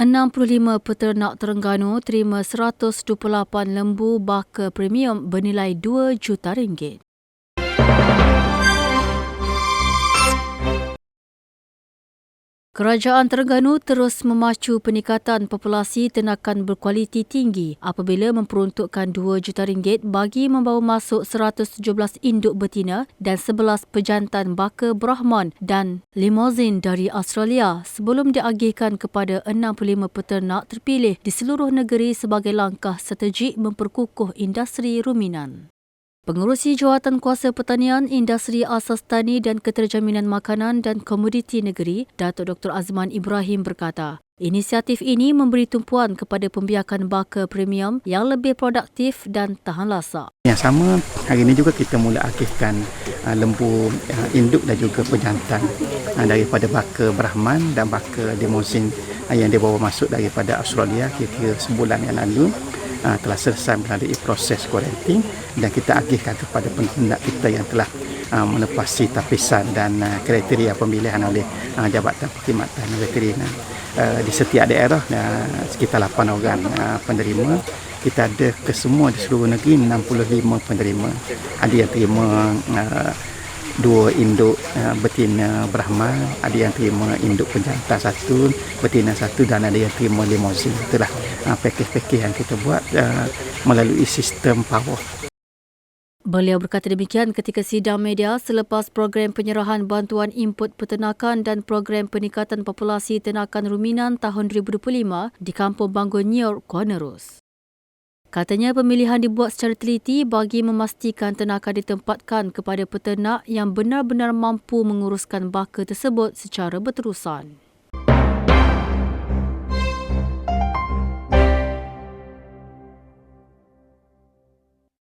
65 peternak Terengganu terima 128 lembu baka premium bernilai 2 juta ringgit. Kerajaan Terengganu terus memacu peningkatan populasi ternakan berkualiti tinggi apabila memperuntukkan 2 juta ringgit bagi membawa masuk 117 induk betina dan 11 pejantan baka Brahman dan limousin dari Australia sebelum diagihkan kepada 65 peternak terpilih di seluruh negeri sebagai langkah strategik memperkukuh industri ruminan. Pengurusi Jawatan Kuasa Pertanian, Industri Asas Tani dan Keterjaminan Makanan dan Komoditi Negeri, Datuk Dr. Azman Ibrahim berkata, inisiatif ini memberi tumpuan kepada pembiakan baka premium yang lebih produktif dan tahan lasak. Yang sama, hari ini juga kita mula aktifkan uh, lembu uh, induk dan juga pejantan uh, daripada baka Brahman dan baka Demosin yang dibawa masuk daripada Australia kira-kira sebulan yang lalu uh, telah selesai melalui proses quarantine dan kita agihkan kepada pentindak kita yang telah uh, melepasi tapisan dan uh, kriteria pemilihan oleh uh, Jabatan Perkhidmatan Veteriner uh, di setiap daerah uh, sekitar 8 orang uh, penerima. Kita ada ke semua di seluruh negeri 65 penerima. Ada yang terima uh, dua induk uh, betina Brahma, ada yang terima induk penjantan satu, betina satu dan ada yang terima limousin. Itulah uh, pakej-pakej yang kita buat uh, melalui sistem power. Beliau berkata demikian ketika sidang media selepas program penyerahan bantuan input peternakan dan program peningkatan populasi ternakan ruminan tahun 2025 di Kampung Bangun Nyor, Kuala Katanya pemilihan dibuat secara teliti bagi memastikan tenaga ditempatkan kepada peternak yang benar-benar mampu menguruskan baka tersebut secara berterusan.